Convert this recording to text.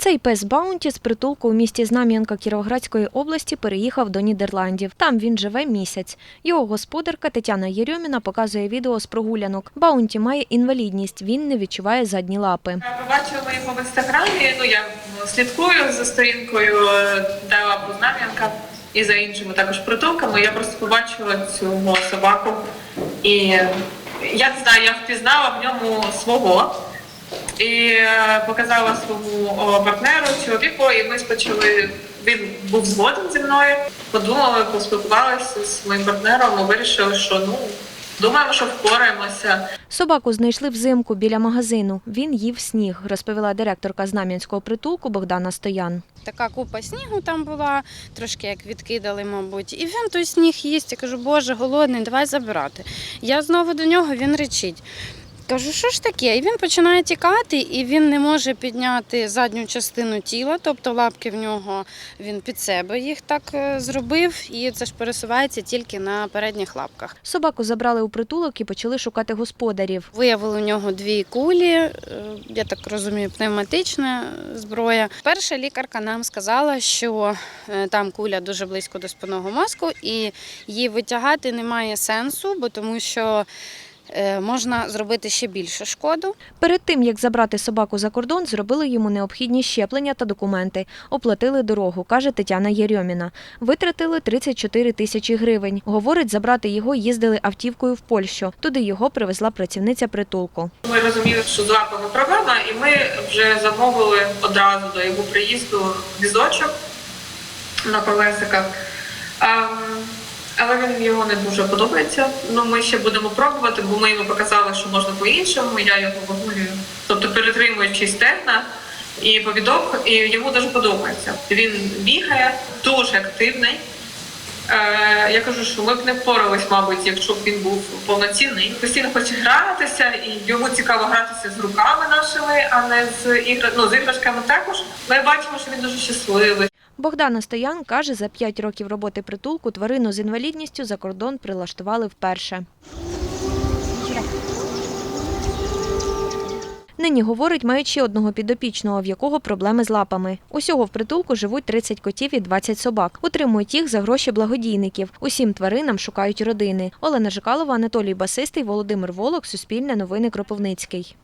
Цей пес Баунті з притулку у місті Знам'янка Кіровоградської області переїхав до Нідерландів. Там він живе місяць. Його господарка Тетяна Єрьоміна показує відео з прогулянок. Баунті має інвалідність, він не відчуває задні лапи. Побачила його в інстаграмі. Ну я слідкую за сторінкою Дела Познам'янка і за іншими також притулками. Я просто побачила цього собаку, і я не знаю, я впізнала в ньому свого. І е, показала своєму партнеру, чоловіку, і ми почали. Він був згоден зі мною. Подумали, поспілкувалися з своїм партнером. і вирішили, що ну думаємо, що впораємося. Собаку знайшли взимку біля магазину. Він їв сніг, розповіла директорка Знам'янського притулку Богдана Стоян. Така купа снігу там була, трошки як відкидали, мабуть. І він той сніг їсть. Я кажу, боже, голодний, давай забирати. Я знову до нього, він речить. Кажу, що ж таке? І він починає тікати, і він не може підняти задню частину тіла, тобто лапки в нього він під себе їх так е, зробив, і це ж пересувається тільки на передніх лапках. Собаку забрали у притулок і почали шукати господарів. Виявили у нього дві кулі, е, я так розумію, пневматична зброя. Перша лікарка нам сказала, що е, там куля дуже близько до спинного мозку, і її витягати немає сенсу, бо тому що можна зробити ще більше шкоду. Перед тим, як забрати собаку за кордон, зробили йому необхідні щеплення та документи. Оплатили дорогу, каже Тетяна Єрьоміна. Витратили 34 тисячі гривень. Говорить, забрати його їздили автівкою в Польщу. Туди його привезла працівниця притулку. Ми розуміли, що з лапами проблема, і ми вже замовили одразу до його приїзду візочок на колесиках. Але він його не дуже подобається. Ну, ми ще будемо пробувати, бо ми йому показали, що можна по-іншому. Я його вигулюю, тобто перетримуючи стегна і повідок, і йому дуже подобається. Він бігає, дуже активний. Е, я кажу, що ми б не впорались, мабуть, якщо б він був повноцінний. Постійно хоче гратися, і йому цікаво гратися з руками нашими, а не з ігра... ну, з іграшками також. Ми бачимо, що він дуже щасливий. Богдана Стоян каже, за 5 років роботи притулку тварину з інвалідністю за кордон прилаштували вперше. Нині говорить, мають ще одного підопічного, в якого проблеми з лапами. Усього в притулку живуть 30 котів і 20 собак. Утримують їх за гроші благодійників. Усім тваринам шукають родини. Олена Жикалова, Анатолій Басистий, Володимир Волок, Суспільне новини Кропивницький.